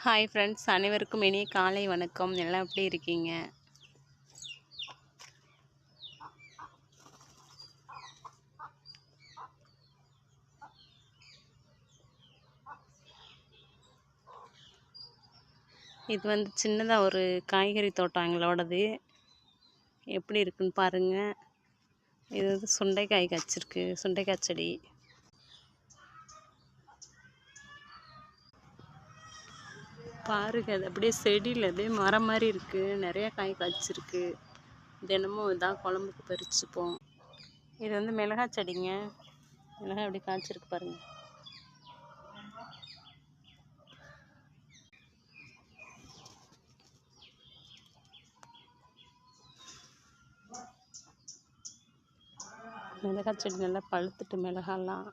Hi friends அனைவருக்கும் இனிய காலை வணக்கம். எல்லாம் எப்படி இருக்கீங்க? இது வந்து சின்னதாக ஒரு காய்கறி தோட்டம் எங்களோடது எப்படி இருக்குன்னு பாருங்கள் இது வந்து சுண்டைக்காய் காய்ச்சிருக்கு. சுண்டைக்காய் செடி. பாருங்கள் அது அப்படியே செடியில் அப்படியே மரம் மாதிரி இருக்குது நிறைய காய் காய்ச்சிருக்கு. தினமும் இதான் குழம்புக்கு பறிச்சுப்போம். இது வந்து மிளகாய் செடிங்க. மிளகாய் அப்படி காய்ச்சிருக்கு பாருங்கள் மிளகாய் செடி நல்லா பழுத்துட்டு மிளகாலாம்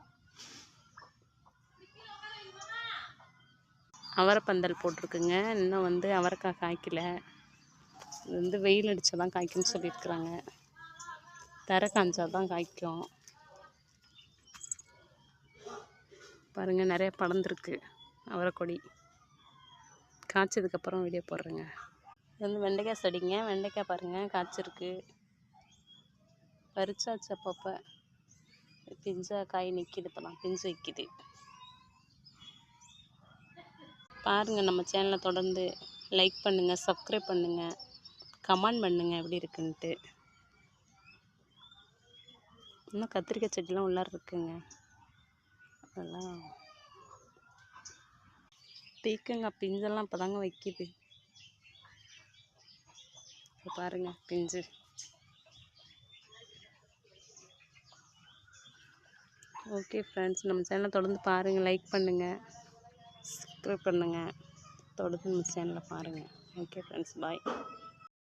அவரைப்பந்தல் போட்டிருக்குங்க. இன்னும் வந்து அவரைக்காய் காய்க்கல. இது வந்து வெயில் அடித்தா தான் காய்க்கும்னு சொல்லியிருக்கிறாங்க. தரை காஞ்சால் தான் காய்க்கும். பாருங்கள் நிறைய படர்ந்துருக்கு. அவரைக்கொடி. காய்ச்சதுக்கப்புறம் வீடியோ போடுறேங்க. இது வந்து வெண்டைக்காய் செடிங்க. வெண்டைக்காய் பாருங்கள் காய்ச்சிருக்கு. பறிச்சாச்சு அப்பப்போ. பிஞ்சா காய் நிற்கிது இப்போலாம் பிஞ்சு வைக்கிது. பாருங்கள் நம்ம சேனலை தொடர்ந்து லைக் பண்ணுங்கள் சப்ஸ்கிரைப் பண்ணுங்கள் கமெண்ட் பண்ணுங்கள் எப்படி இருக்குன்ட்டு. இன்னும் கத்திரிக்காய் செடிலாம் உள்ளார இருக்குங்க. அதெல்லாம் பீக்கங்காய் பிஞ்செல்லாம் இப்போ தாங்க வைக்கிது பாருங்க பாருங்கள் பிஞ்சு. ஓகே ஃப்ரெண்ட்ஸ் நம்ம சேனலை தொடர்ந்து பாருங்கள் லைக் பண்ணுங்கள் சப்ஸ்கிரைப் பண்ணுங்கள் தொடர்ந்து சேனலை பாருங்கள் ஓகே ஃப்ரெண்ட்ஸ் பாய்